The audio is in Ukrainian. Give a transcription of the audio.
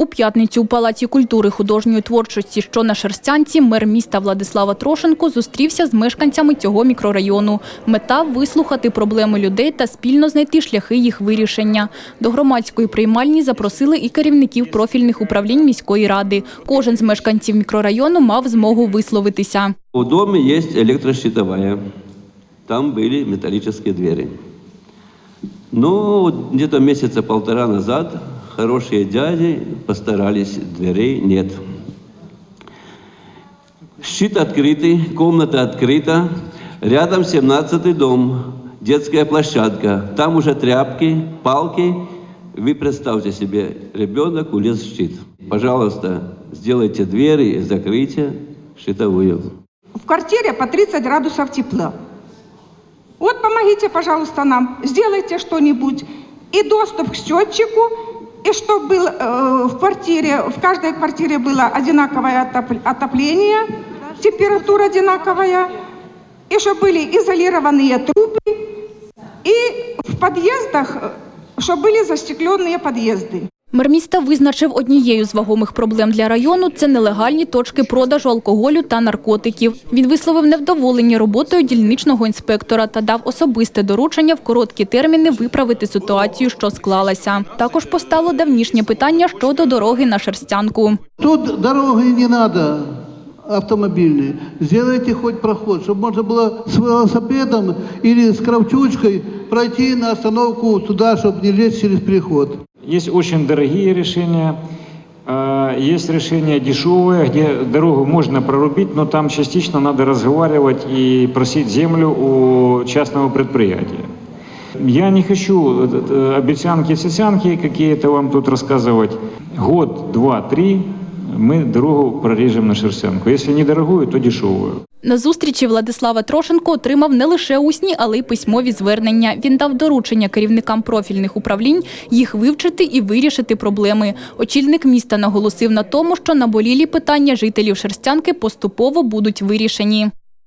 У п'ятницю у Палаці культури художньої творчості, що на Шерстянці, мер міста Владислава Трошенко зустрівся з мешканцями цього мікрорайону. Мета – вислухати проблеми людей та спільно знайти шляхи їх вирішення. До громадської приймальні запросили і керівників профільних управлінь міської ради. Кожен з мешканців мікрорайону мав змогу висловитися. У доме есть электрощитовая. Там были металлические двери. Но вот где-то месяца назад хорошие дяди постарались, дверей нет. Щит открытый, комната открыта. Рядом 17-й дом, детская площадка. Там уже тряпки, палки. Вы представьте себе, ребенок улез в щит. Пожалуйста, сделайте двери и закройте щитовую. В квартире по 30 градусов тепла. Вот помогите, пожалуйста, нам, сделайте что-нибудь. И доступ к счетчику, и чтобы был э, в квартире, в каждой квартире было одинаковое отоп- отопление, температура одинаковая, и чтобы были изолированные трубы, и в подъездах, э, чтобы были застекленные подъезды. Мер міста визначив однією з вагомих проблем для району – це нелегальні точки продажу алкоголю та наркотиків. Він висловив невдоволення роботою дільничного інспектора та дав особисте доручення в короткі терміни виправити ситуацію, що склалася. Також постало давнішнє питання щодо дороги на Шерстянку. Тут дороги не надо автомобильные. Сделайте хоть проход, чтобы можно было с велосипедом или с кравчучкой пройти на остановку туда, чтобы не лезть через переход. Есть очень дорогие решения, а, есть решения дешевые, где дорогу можно прорубить, но там частично надо разговаривать и просить землю у частного предприятия. Я не хочу э, э, обещанки-сисянки какие-то вам тут рассказывать. Год, два, три мы дорогу проріжемо на шерстянку. не дорогою, то дешевою. На зустрічі Владислава Трошенко отримав не лише усні, але й письмові звернення. Він дав доручення керівникам профільних управлінь їх вивчити і вирішити проблеми. Очільник міста наголосив на тому, що наболілі питання жителів Шерстянки поступово будуть вирішені.